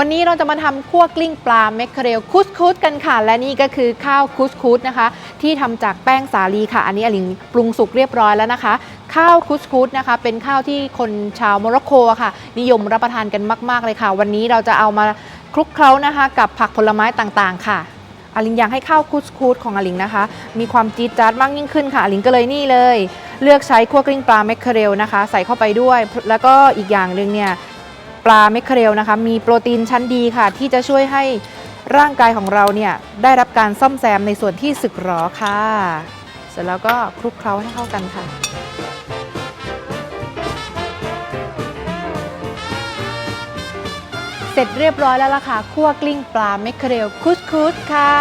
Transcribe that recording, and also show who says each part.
Speaker 1: วันนี้เราจะมาทำคั่วกลิ้งปลาเมคเคเรลคุสคุสกันค่ะ และนี่ก็คือข้าวคุสคุสนะคะ ที่ทำจากแป้งสาลีค่ะ อันนี้อลิงปรุงสุกเรียบร้อยแล้วนะคะ ข้าวคุสคุสนะคะ เป็นข้าวที่คนชาวโมร็อกโกค่ะ นิยมรับประทานกันมาก ๆเลยค่ะ วันนี้เราจะเอามาคลุกเคล้านะคะ กับผักผลไม้ต่างๆ ค่ะอลิงอยากให้ข้าวคุสคุสของอลิงนะคะ มีความจี๊ดจ๊าดมากยิ่งขึ้นค่ะอลิงก็เลยนี่เลย เลือกใช้คั่วกลิ้งปลาเมคเคเรลนะคะ ใส่เข้าไปด้วย แล้วก็อีกอย่างหนึ่งเนี่ย ปลาเมคเคเรลนะคะ มีโปรตีนชั้นดีค่ะ ที่จะช่วยให้ร่างกายของเราเนี่ยได้รับการซ่อมแซมในส่วนที่สึกหรอค่ะ เสร็จแล้วก็คลุกเคล้าให้เข้ากันค่ะเสร็จเรียบร้อยแล้วล่ะค่ะคั่วกลิ้งปลาเมคเคเรลคุสคุสค่ะ